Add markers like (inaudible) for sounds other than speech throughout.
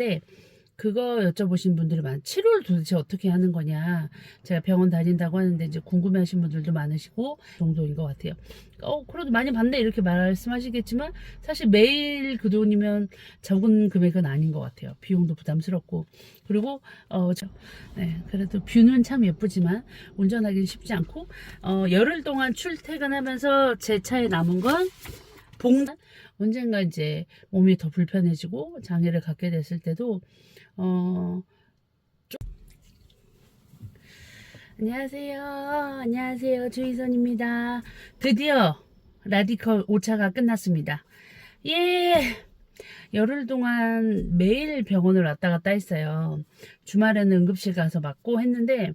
있는데 그거 여쭤보신 분들이 많. 치료를 도대체 어떻게 하는 거냐. 제가 병원 다닌다고 하는데 이제 궁금해 하신 분들도 많으시고 그 정도인 것 같아요. 어 그래도 많이 받네 이렇게 말씀하시겠지만 사실 매일 그 돈이면 적은 금액은 아닌 것 같아요. 비용도 부담스럽고 그리고 어 저, 네, 그래도 뷰는 참 예쁘지만 운전하기는 쉽지 않고 어 열흘 동안 출퇴근하면서 제 차에 남은 건 봉 언젠가 이제 몸이 더 불편해지고 장애를 갖게 됐을 때도 어 좀- 안녕하세요. 안녕하세요. 주희선입니다. 드디어 라디컬 5차가 끝났습니다. 예. 열흘 동안 매일 병원을 왔다 갔다 했어요. 주말에는 응급실 가서 맞고 했는데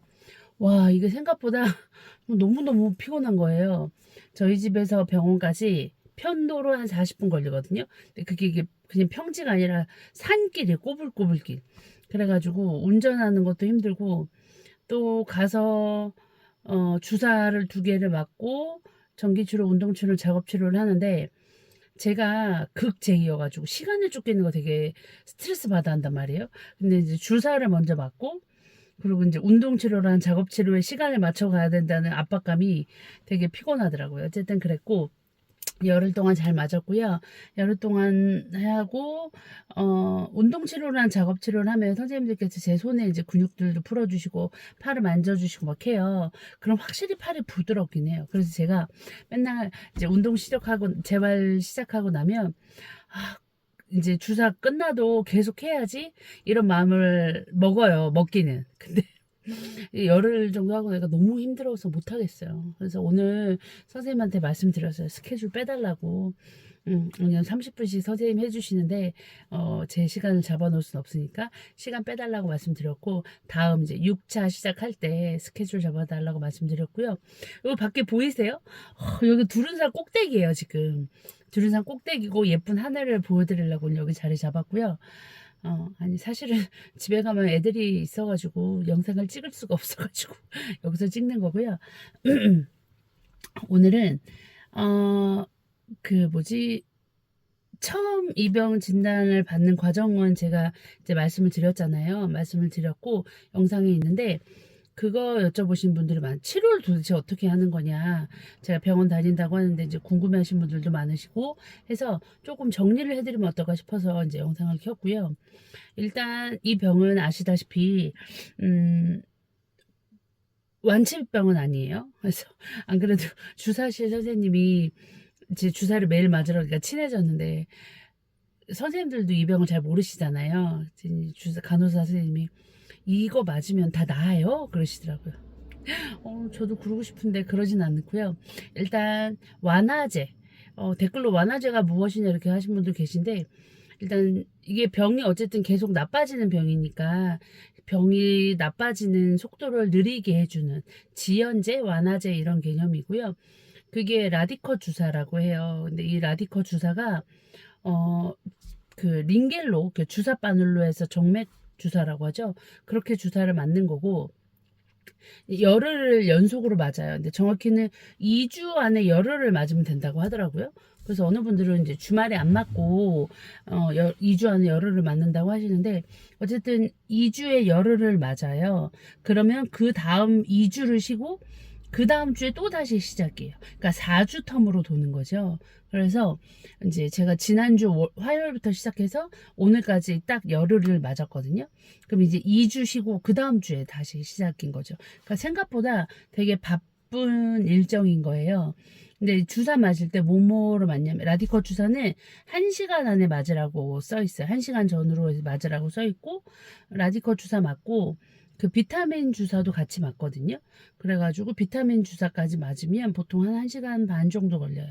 와, 이게 생각보다 (laughs) 너무너무 피곤한 거예요. 저희 집에서 병원까지 편도로 한 40분 걸리거든요. 근데 그게 이게 그냥 평지가 아니라 산길이 꼬불꼬불길. 그래가지고 운전하는 것도 힘들고 또 가서 어, 주사를 두 개를 맞고 전기치료, 운동치료, 작업치료를 하는데 제가 극제이여가지고 시간을 쫓기는 거 되게 스트레스 받아 한단 말이에요. 근데 이제 주사를 먼저 맞고 그리고 이제 운동치료랑 작업치료에 시간을 맞춰 가야 된다는 압박감이 되게 피곤하더라고요. 어쨌든 그랬고 열흘 동안 잘 맞았고요. 열흘 동안 하고 어 운동 치료랑 작업 치료를 하면 선생님들께서 제 손에 이제 근육들도 풀어 주시고 팔을 만져 주시고 막 해요. 그럼 확실히 팔이 부드럽긴 해요. 그래서 제가 맨날 이제 운동 시작하고 재활 시작하고 나면 아 이제 주사 끝나도 계속 해야지 이런 마음을 먹어요. 먹기는. 근데 열흘 정도 하고 내가 너무 힘들어서 못하겠어요. 그래서 오늘 선생님한테 말씀드렸어요. 스케줄 빼달라고. 음, 그냥 30분씩 선생님 해주시는데, 어, 제 시간을 잡아놓을 순 없으니까, 시간 빼달라고 말씀드렸고, 다음 이제 6차 시작할 때 스케줄 잡아달라고 말씀드렸고요. 여기 밖에 보이세요? 어, 여기 두른산 꼭대기예요, 지금. 두른산 꼭대기고, 예쁜 하늘을 보여드리려고 여기 자리 잡았고요. 어, 아니, 사실은 (laughs) 집에 가면 애들이 있어가지고 영상을 찍을 수가 없어가지고 (laughs) 여기서 찍는 거고요. (clears throat) 오늘은, 어, 그 뭐지, 처음 이병 진단을 받는 과정은 제가 이제 말씀을 드렸잖아요. 말씀을 드렸고, 영상에 있는데, 그거 여쭤보신 분들이 많. 치료를 도대체 어떻게 하는 거냐. 제가 병원 다닌다고 하는데 이제 궁금해하신 분들도 많으시고 해서 조금 정리를 해드리면 어떨까 싶어서 이제 영상을 켰고요. 일단 이 병은 아시다시피 음. 완치병은 아니에요. 그래서 (laughs) 안 그래도 주사실 선생님이 제 주사를 매일 맞으러 그러니까 친해졌는데 선생님들도 이 병을 잘 모르시잖아요. 주사 간호사 선생님이 이거 맞으면 다 나아요? 그러시더라고요. 어, 저도 그러고 싶은데 그러진 않고요. 일단 완화제, 어, 댓글로 완화제가 무엇이냐 이렇게 하신 분들 계신데 일단 이게 병이 어쨌든 계속 나빠지는 병이니까 병이 나빠지는 속도를 느리게 해주는 지연제, 완화제 이런 개념이고요. 그게 라디커 주사라고 해요. 근데 이 라디커 주사가 어 그 링겔로 그 주사 바늘로 해서 정맥 주사라고 하죠. 그렇게 주사를 맞는 거고 열흘을 연속으로 맞아요. 근데 정확히는 2주 안에 열흘을 맞으면 된다고 하더라고요. 그래서 어느 분들은 이제 주말에 안 맞고 어 2주 안에 열흘을 맞는다고 하시는데 어쨌든 2주에 열흘을 맞아요. 그러면 그 다음 2주를 쉬고 그 다음 주에 또 다시 시작이에요. 그러니까 4주 텀으로 도는 거죠. 그래서 이제 제가 지난주 월- 화요일부터 시작해서 오늘까지 딱 열흘을 맞았거든요. 그럼 이제 2주 쉬고 그 다음 주에 다시 시작인 거죠. 그러니까 생각보다 되게 바쁜 일정인 거예요. 근데 주사 맞을 때 뭐뭐로 맞냐면 라디커 주사는 1시간 안에 맞으라고 써 있어요. 1시간 전으로 맞으라고 써 있고 라디커 주사 맞고 그 비타민 주사도 같이 맞거든요. 그래가지고 비타민 주사까지 맞으면 보통 한 1시간 반 정도 걸려요.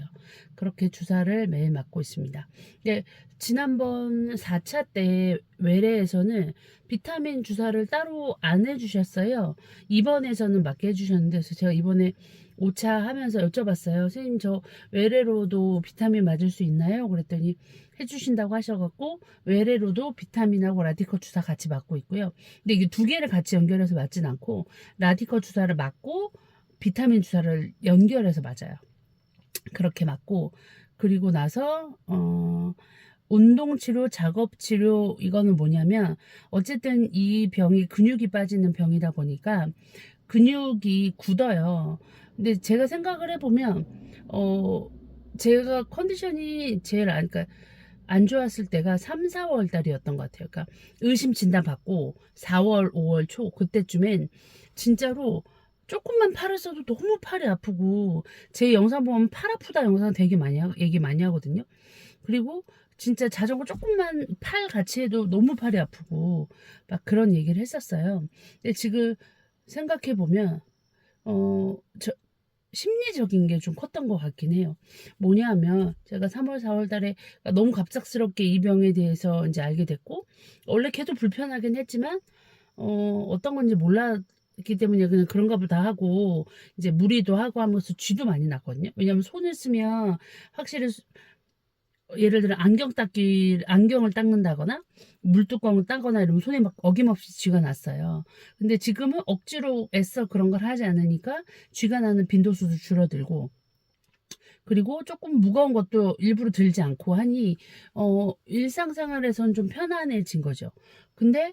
그렇게 주사를 매일 맞고 있습니다. 근데 지난번 4차 때 외래에서는 비타민 주사를 따로 안 해주셨어요. 이번에서는 맞게 해주셨는데 그래서 제가 이번에 5차 하면서 여쭤봤어요. 선생님 저 외래로도 비타민 맞을 수 있나요? 그랬더니 해주신다고 하셔갖고 외래로도 비타민하고 라디커 주사 같이 맞고 있고요. 근데 이게 두 개를 같이 연결해서 맞진 않고 라디커 주사를 맞고 비타민 주사를 연결해서 맞아요. 그렇게 맞고 그리고 나서 어 운동 치료, 작업 치료 이거는 뭐냐면 어쨌든 이 병이 근육이 빠지는 병이다 보니까 근육이 굳어요. 근데 제가 생각을 해보면 어 제가 컨디션이 제일 안 그러니까 안 좋았을 때가 3, 4월 달이었던 것 같아요. 그러니까 의심 진단 받고 4월, 5월 초 그때쯤엔 진짜로 조금만 팔을 써도 너무 팔이 아프고 제 영상 보면 팔 아프다 영상 되게 많이 하, 얘기 많이 하거든요. 그리고 진짜 자전거 조금만 팔 같이 해도 너무 팔이 아프고 막 그런 얘기를 했었어요. 근데 지금 생각해 보면 어 저 심리적인 게 좀 컸던 것 같긴 해요. 뭐냐 하면 제가 3월, 4월 달에 너무 갑작스럽게 이 병에 대해서 이제 알게 됐고 원래 걔도 불편하긴 했지만 어 어떤 건지 몰랐기 때문에 그냥 그런가 보다 하고 이제 무리도 하고 하면서 쥐도 많이 났거든요. 왜냐면 손을 쓰면 확실히 수- 예를 들어 안경 닦기 안경을 닦는다거나 물뚜껑을 따거나 이러면 손에 막 어김없이 쥐가 났어요. 근데 지금은 억지로 애써 그런 걸 하지 않으니까 쥐가 나는 빈도수도 줄어들고 그리고 조금 무거운 것도 일부러 들지 않고 하니 어 일상생활에선 좀 편안해진 거죠. 근데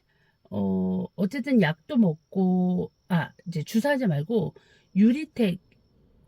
어 어쨌든 약도 먹고 아 이제 주사제 말고 유리텍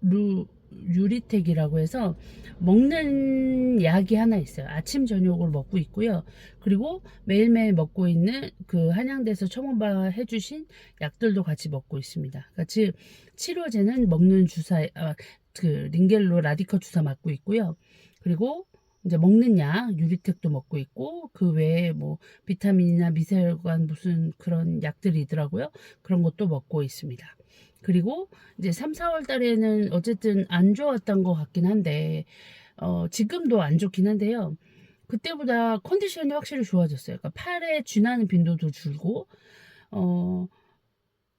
루 유리텍이라고 해서 먹는 약이 하나 있어요. 아침 저녁으로 먹고 있고요. 그리고 매일매일 먹고 있는 그 한양대에서 처방바 해주신 약들도 같이 먹고 있습니다. 즉 치료제는 먹는 주사 아, 그 링겔로 라디커 주사 맞고 있고요. 그리고 이제 먹는 약 유리텍도 먹고 있고 그 외에 뭐 비타민이나 미세혈관 무슨 그런 약들이 있더라고요. 그런 것도 먹고 있습니다. 그리고 이제 3, 4월 달에는 어쨌든 안 좋았던 것 같긴 한데 어 지금도 안 좋긴 한데요. 그때보다 컨디션이 확실히 좋아졌어요. 그러니까 팔에 쥐나는 빈도도 줄고 어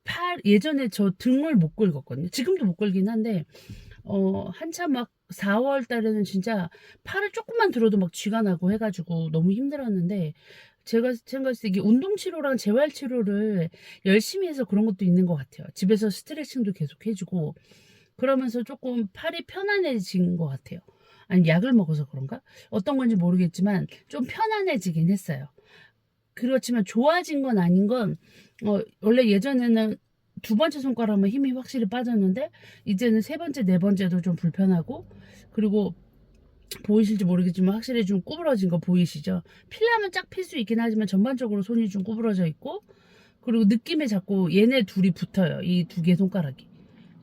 팔 예전에 저 등을 못 긁었거든요. 지금도 못 긁긴 한데 어 한참 막 4월 달에는 진짜 팔을 조금만 들어도 막 쥐가 나고 해가지고 너무 힘들었는데 제가 생각했을 때 이게 운동 치료랑 재활 치료를 열심히 해서 그런 것도 있는 것 같아요. 집에서 스트레칭도 계속 해주고 그러면서 조금 팔이 편안해진 것 같아요. 아니 약을 먹어서 그런가? 어떤 건지 모르겠지만 좀 편안해지긴 했어요. 그렇지만 좋아진 건 아닌 건 어, 원래 예전에는 두 번째 손가락만 힘이 확실히 빠졌는데 이제는 세 번째 네 번째도 좀 불편하고 그리고 보이실지 모르겠지만 확실히 좀 구부러진 거 보이시죠? 필라면 쫙 필 수 있긴 하지만 전반적으로 손이 좀 구부러져 있고 그리고 느낌에 자꾸 얘네 둘이 붙어요. 이 두 개 손가락이.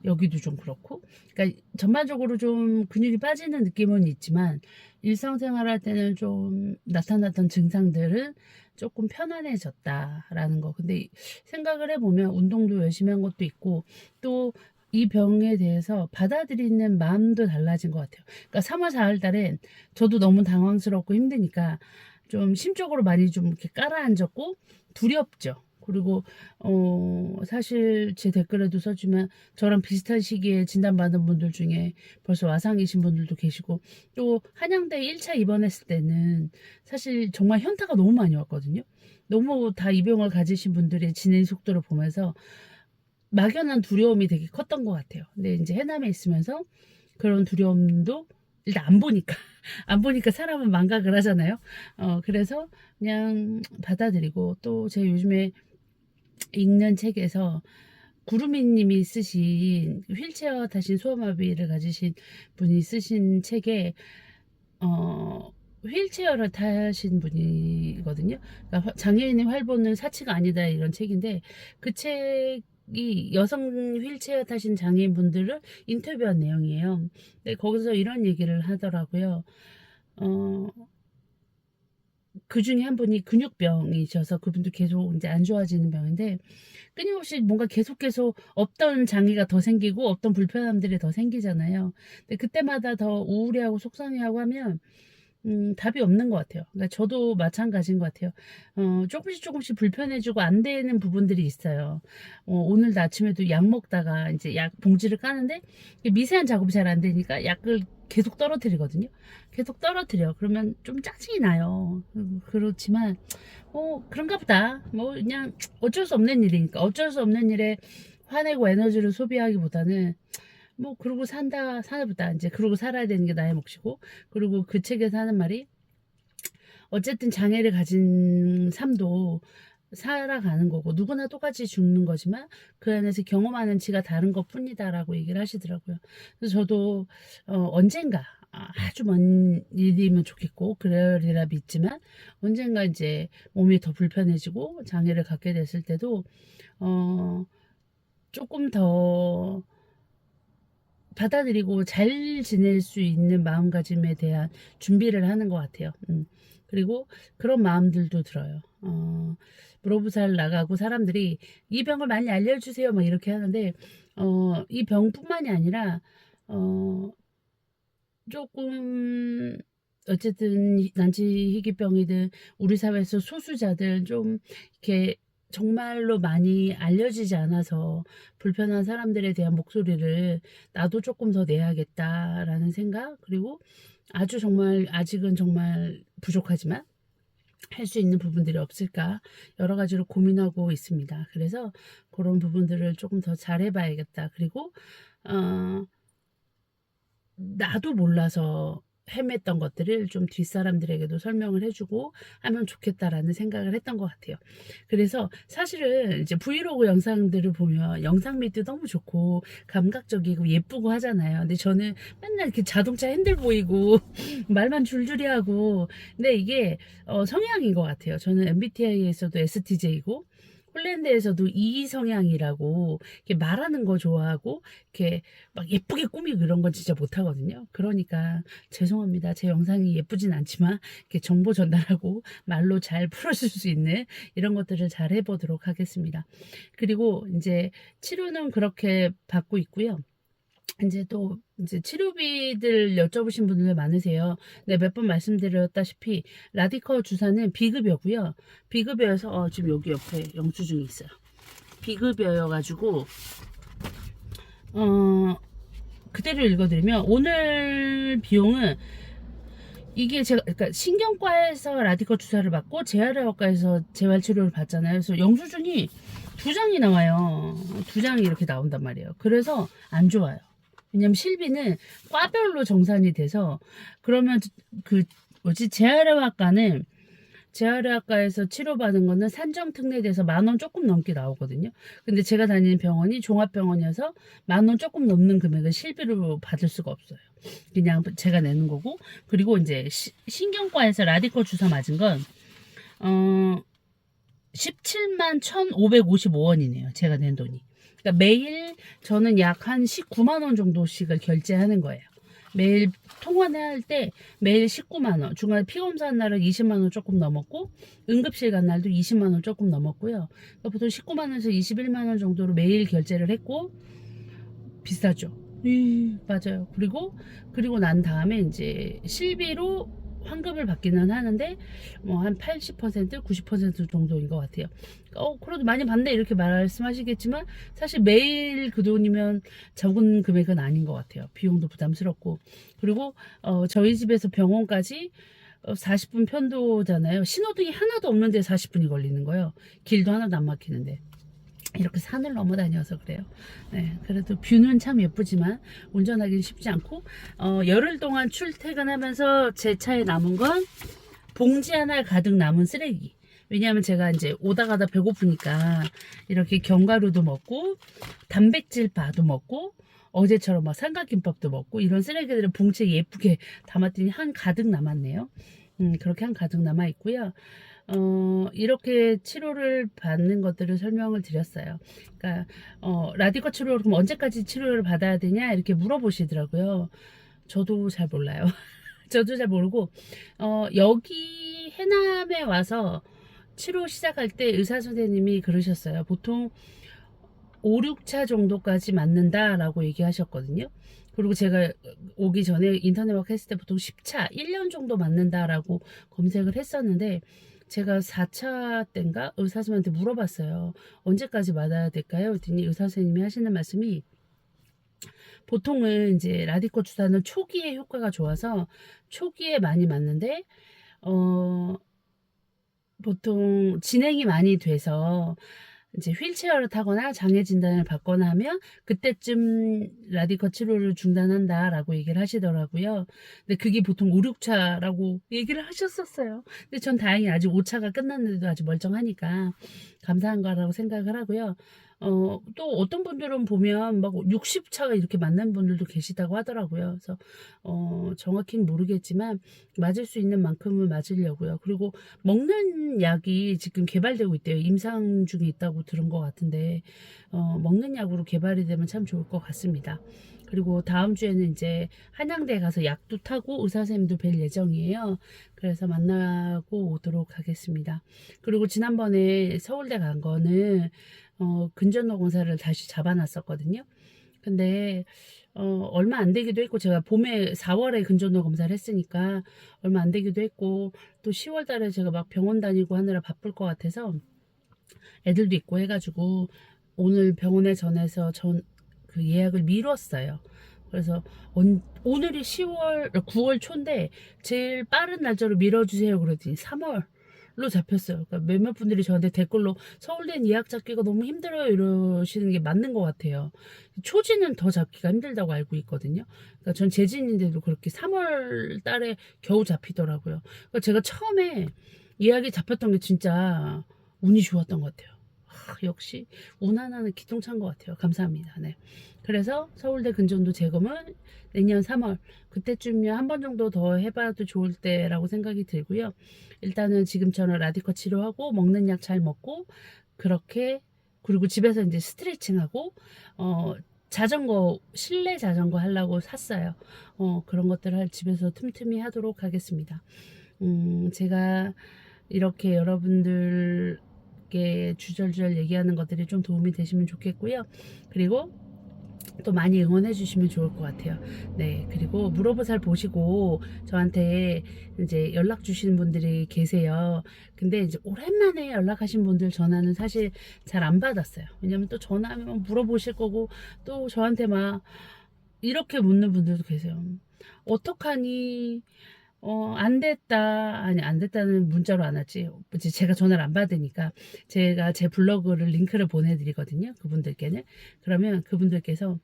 여기도 좀 그렇고. 그러니까 전반적으로 좀 근육이 빠지는 느낌은 있지만 일상생활 할 때는 좀 나타났던 증상들은 조금 편안해졌다라는 거. 근데 생각을 해보면 운동도 열심히 한 것도 있고 또 이 병에 대해서 받아들이는 마음도 달라진 것 같아요. 그러니까 3월, 4월 달엔 저도 너무 당황스럽고 힘드니까 좀 심적으로 많이 좀 이렇게 깔아앉았고 두렵죠. 그리고 어 사실 제 댓글에도 써주면 저랑 비슷한 시기에 진단받은 분들 중에 벌써 와상이신 분들도 계시고 또 한양대 1차 입원했을 때는 사실 정말 현타가 너무 많이 왔거든요. 너무 다 이 병을 가지신 분들의 진행 속도를 보면서 막연한 두려움이 되게 컸던 것 같아요. 근데 이제 해남에 있으면서 그런 두려움도 일단 안 보니까 (laughs) 안 보니까 사람은 망각을 하잖아요. 어 그래서 그냥 받아들이고 또 제 요즘에 읽는 책에서 구루미님이 쓰신 휠체어 타신 소아마비를 가지신 분이 쓰신 책에 어 휠체어를 타신 분이거든요. 그러니까 장애인의 활보는 사치가 아니다 이런 책인데 그 책 이 여성 휠체어 타신 장애인분들을 인터뷰한 내용이에요. 근데 거기서 이런 얘기를 하더라고요. 어, 그 중에 한 분이 근육병이셔서 그분도 계속 이제 안 좋아지는 병인데 끊임없이 뭔가 계속 계속 없던 장애가 더 생기고 없던 불편함들이 더 생기잖아요. 근데 그때마다 더 우울해하고 속상해하고 하면 음, 답이 없는 것 같아요. 그러니까 저도 마찬가지인 것 같아요. 어, 조금씩 조금씩 불편해지고 안 되는 부분들이 있어요. 어, 오늘도 아침에도 약 먹다가 이제 약 봉지를 까는데 미세한 작업이 잘 안 되니까 약을 계속 떨어뜨리거든요. 계속 떨어뜨려. 그러면 좀 짜증이 나요. 음, 그렇지만, 어, 그런가 보다. 뭐, 그냥 어쩔 수 없는 일이니까. 어쩔 수 없는 일에 화내고 에너지를 소비하기보다는 뭐 그러고 산다 사보다 이제 그러고 살아야 되는 게 나의 몫이고 그리고 그 책에서 하는 말이 어쨌든 장애를 가진 삶도 살아가는 거고 누구나 똑같이 죽는 거지만 그 안에서 경험하는 지가 다른 것 뿐이다라고 얘기를 하시더라고요. 그래서 저도 어, 언젠가 아주 먼 일이면 좋겠고 그러리라 믿지만 언젠가 이제 몸이 더 불편해지고 장애를 갖게 됐을 때도 어 조금 더 받아들이고 잘 지낼 수 있는 마음가짐에 대한 준비를 하는 것 같아요. 음. 그리고 그런 마음들도 들어요. 어, 무로부살 나가고 사람들이 이 병을 많이 알려주세요. 막 이렇게 하는데, 어, 이 병뿐만이 아니라, 어, 조금, 어쨌든 난치 희귀병이든 우리 사회에서 소수자들 좀 이렇게 정말로 많이 알려지지 않아서 불편한 사람들에 대한 목소리를 나도 조금 더 내야겠다라는 생각 그리고 아주 정말 아직은 정말 부족하지만 할 수 있는 부분들이 없을까 여러 가지로 고민하고 있습니다. 그래서 그런 부분들을 조금 더 잘해봐야겠다. 그리고 어, 나도 몰라서 헤맸던 것들을 좀 뒷사람들에게도 설명을 해주고 하면 좋겠다라는 생각을 했던 것 같아요. 그래서 사실은 이제 브이로그 영상들을 보면 영상 미도 너무 좋고 감각적이고 예쁘고 하잖아요. 근데 저는 맨날 이렇게 자동차 핸들 보이고 (laughs) 말만 줄줄이 하고 근데 이게 어, 성향인 것 같아요. 저는 MBTI에서도 STJ고 홀랜드에서도 이 성향이라고 이렇게 말하는 거 좋아하고 이렇게 막 예쁘게 꾸미고 이런 건 진짜 못하거든요. 그러니까 죄송합니다. 제 영상이 예쁘진 않지만 이렇게 정보 전달하고 말로 잘 (laughs) 풀어줄 수 있는 이런 것들을 잘 해보도록 하겠습니다. 그리고 이제 치료는 그렇게 받고 있고요. 이제 또 이제 치료비들 여쭤보신 분들 많으세요. 네, 몇 번 말씀드렸다시피 라디커 주사는 비급여고요. 비급여여서 어, 지금 여기 옆에 영수증이 있어요. 비급여여 가지고 어 그대로 읽어드리면 오늘 비용은 이게 제가 그러니까 신경과에서 라디커 주사를 받고 재활의학과에서 재활치료를 받잖아요. 그래서 영수증이 두 장이 나와요. 두 장이 이렇게 나온단 말이에요. 그래서 안 좋아요. 왜냐면 실비는 과별로 정산이 돼서 그러면 그 뭐지 재활의학과는 재활의학과에서 치료받은 거는 산정 특례돼서 만 원 조금 넘게 나오거든요. 근데 제가 다니는 병원이 종합병원이어서 만 원 조금 넘는 금액을 실비로 받을 수가 없어요. 그냥 제가 내는 거고 그리고 이제 시, 신경과에서 라디컬 주사 맞은 건 어, 17만 1,555원이네요. 제가 낸 돈이. 그러니까 매일 저는 약 한 19만 원 정도씩을 결제하는 거예요. 매일 통화할 때 매일 19만 원, 중간에 피검사 한 날은 20만 원 조금 넘었고 응급실 간 날도 20만 원 조금 넘었고요. 그러니까 보통 19만 원에서 21만 원 정도로 매일 결제를 했고 비싸죠. 음, 맞아요. 그리고 그리고 난 다음에 이제 실비로 환급을 받기는 하는데 뭐 한 80% 90% 정도인 것 같아요. 어 그래도 많이 받네 이렇게 말씀하시겠지만 사실 매일 그 돈이면 적은 금액은 아닌 것 같아요. 비용도 부담스럽고 그리고 어 저희 집에서 병원까지 어, 40분 편도잖아요. 신호등이 하나도 없는데 40분이 걸리는 거예요. 길도 하나도 안 막히는데. 이렇게 산을 넘어 다녀서 그래요. 네, 그래도 뷰는 참 예쁘지만 운전하기는 쉽지 않고 어, 열흘 동안 출퇴근하면서 제 차에 남은 건 봉지 하나 가득 남은 쓰레기. 왜냐하면 제가 이제 오다 가다 배고프니까 이렇게 견과류도 먹고 단백질 바도 먹고 어제처럼 막 삼각김밥도 먹고 이런 쓰레기들을 봉지에 예쁘게 담았더니 한 가득 남았네요. 음, 그렇게 한 가득 남아 있고요. 어, 이렇게 치료를 받는 것들을 설명을 드렸어요. 그러니까, 어, 라디코 치료를 그럼 언제까지 치료를 받아야 되냐? 이렇게 물어보시더라고요. 저도 잘 몰라요. (laughs) 저도 잘 모르고, 어, 여기 해남에 와서 치료 시작할 때 의사 선생님이 그러셨어요. 보통 5, 6차 정도까지 맞는다라고 얘기하셨거든요. 그리고 제가 오기 전에 인터넷 막 했을 때 보통 10차, 1년 정도 맞는다라고 검색을 했었는데, 제가 4차 때인가 의사 선생님한테 물어봤어요. 언제까지 맞아야 될까요? 그랬더니 의사 선생님이 하시는 말씀이 보통은 이제 라디코 주사는 초기에 효과가 좋아서 초기에 많이 맞는데 어 보통 진행이 많이 돼서 이제 휠체어를 타거나 장애 진단을 받거나 하면 그때쯤 라디커 치료를 중단한다라고 얘기를 하시더라고요. 근데 그게 보통 5, 6차라고 얘기를 하셨었어요. 근데 전 다행히 아직 5차가 끝났는데도 아직 멀쩡하니까 감사한 거라고 생각을 하고요. 어, 또 어떤 분들은 보면 막 60차가 이렇게 맞는 분들도 계시다고 하더라고요. 그래서 어, 정확히는 모르겠지만 맞을 수 있는 만큼은 맞으려고요. 그리고 먹는 약이 지금 개발되고 있대요. 임상 중에 있다고 들은 것 같은데 어, 먹는 약으로 개발이 되면 참 좋을 것 같습니다. 그리고 다음 주에는 이제 한양대 가서 약도 타고 의사 선생님도 뵐 예정이에요. 그래서 만나고 오도록 하겠습니다. 그리고 지난번에 서울대 간 거는 어, 근전노 검사를 다시 잡아놨었거든요. 근데 어, 얼마 안 되기도 했고 제가 봄에 4월에 근전노 검사를 했으니까 얼마 안 되기도 했고 또 10월 달에 제가 막 병원 다니고 하느라 바쁠 것 같아서 애들도 있고 해가지고 오늘 병원에 전해서 전 그 예약을 미뤘어요. 그래서 온, 오늘이 10월 9월 초인데 제일 빠른 날짜로 미뤄주세요 그러더니 3월 로 잡혔어요. 그러니까 몇몇 분들이 저한테 댓글로 서울대는 예약 잡기가 너무 힘들어요 이러시는 게 맞는 것 같아요. 초지는 더 잡기가 힘들다고 알고 있거든요. 그러니까 전 재진인데도 그렇게 3월 달에 겨우 잡히더라고요. 그러니까 제가 처음에 예약이 잡혔던 게 진짜 운이 좋았던 것 같아요. 아, 역시 운 하나는 기똥찬 것 같아요. 감사합니다. 네. 그래서 서울대 근전도 재검은 내년 3월 그때쯤이면 한 번 정도 더 해봐도 좋을 때라고 생각이 들고요. 일단은 지금처럼 라디커 치료하고 먹는 약 잘 먹고 그렇게 그리고 집에서 이제 스트레칭하고 어 자전거 실내 자전거 하려고 샀어요. 어 그런 것들을 집에서 틈틈이 하도록 하겠습니다. 음 제가 이렇게 여러분들 께 주절주절 얘기하는 것들이 좀 도움이 되시면 좋겠고요. 그리고 또 많이 응원해 주시면 좋을 것 같아요. 네. 그리고 물어보살 보시고 저한테 이제 연락 주시는 분들이 계세요. 근데 이제 오랜만에 연락하신 분들 전화는 사실 잘 안 받았어요. 왜냐면 또 전화하면 물어보실 거고 또 저한테 막 이렇게 묻는 분들도 계세요. 어떡하니? 어, 안 됐다. 아니, 안 됐다는 문자로 안 왔지. 제가 전화를 안 받으니까 제가 제 블로그를 링크를 보내드리거든요. 그분들께는. 그러면 그분들께서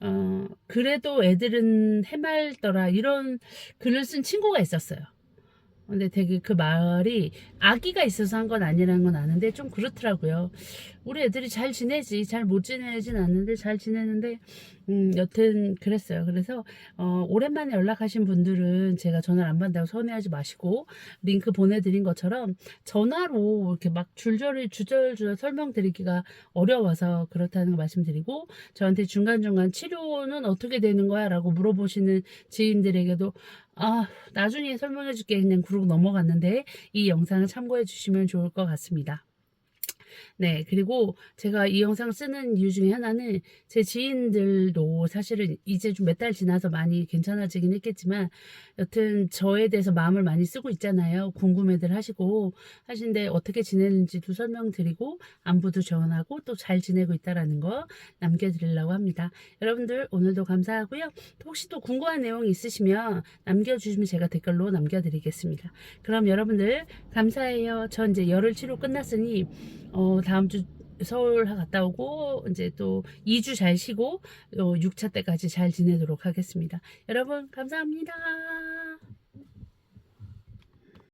어, 그래도 애들은 해맑더라. 이런 글을 쓴 친구가 있었어요. 근데 되게 그 말이 아기가 있어서 한 건 아니라는 건 아는데 좀 그렇더라고요. 우리 애들이 잘 지내지, 잘 못 지내진 않는데 잘 지내는데, 음, 여튼 그랬어요. 그래서, 어, 오랜만에 연락하신 분들은 제가 전화를 안 받는다고 서운해하지 마시고, 링크 보내드린 것처럼 전화로 이렇게 막 줄줄이 주절주절 설명드리기가 어려워서 그렇다는 거 말씀드리고, 저한테 중간중간 치료는 어떻게 되는 거야? 라고 물어보시는 지인들에게도 아, 나중에 설명해 줄게. 그냥 그러고 넘어갔는데 이 영상을 참고해 주시면 좋을 것 같습니다. 네, 그리고 제가 이 영상 쓰는 이유 중에 하나는 제 지인들도 사실은 이제 좀 몇 달 지나서 많이 괜찮아지긴 했겠지만 여튼 저에 대해서 마음을 많이 쓰고 있잖아요. 궁금해들 하시고 하신데 어떻게 지내는지도 설명드리고 안부도 전하고 또 잘 지내고 있다라는 거 남겨드리려고 합니다. 여러분들 오늘도 감사하고요. 혹시 또 궁금한 내용이 있으시면 남겨주시면 제가 댓글로 남겨드리겠습니다. 그럼 여러분들 감사해요. 전 이제 열흘 치료 끝났으니 어, 다음 주 서울 갔다 오고 이제 또 2주 잘 쉬고 어, 6차 때까지 잘 지내도록 하겠습니다. 여러분 감사합니다.